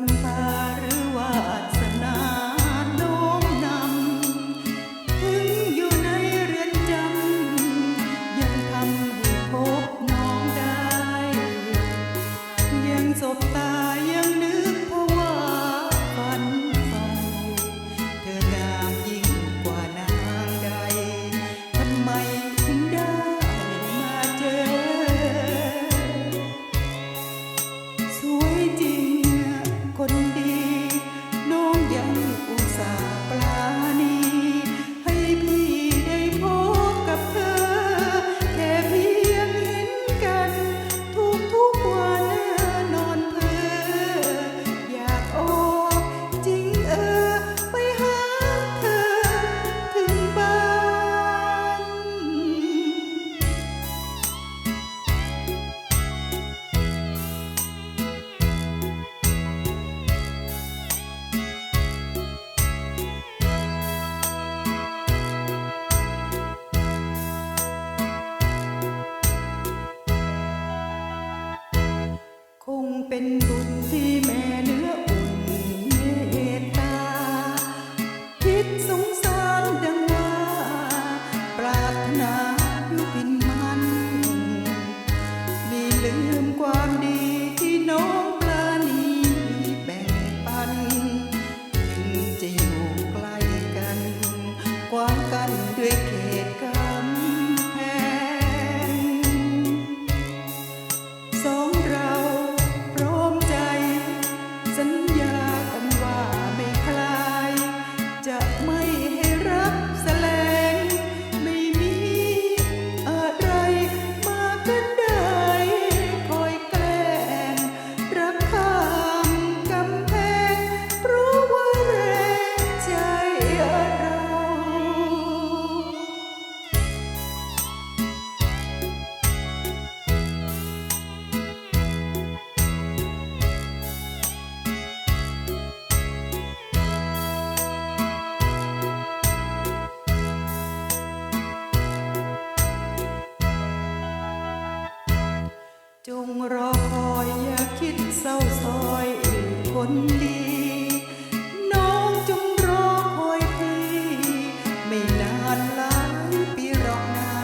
ำตา เป็นบุญที่แม่เนื้ออุ่นเมตตา คิดสงสารดังว่าปรารถนาอยู่พินมัน มีลืมความดีที่น้อง จงรอคอยอย่าคิดเศร้าซอยอื่นคนดี น้องจงรอคอยพี่ ไม่นานหลายปีรอกนา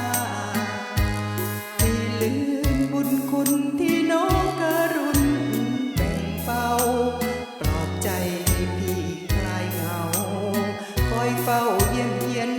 ให้ลืมบุญคุณที่น้องกรุณแบ่งเป้าปลอบใจให้พี่คลายเหงา คอยเฝ้าเยี่ยมเยียน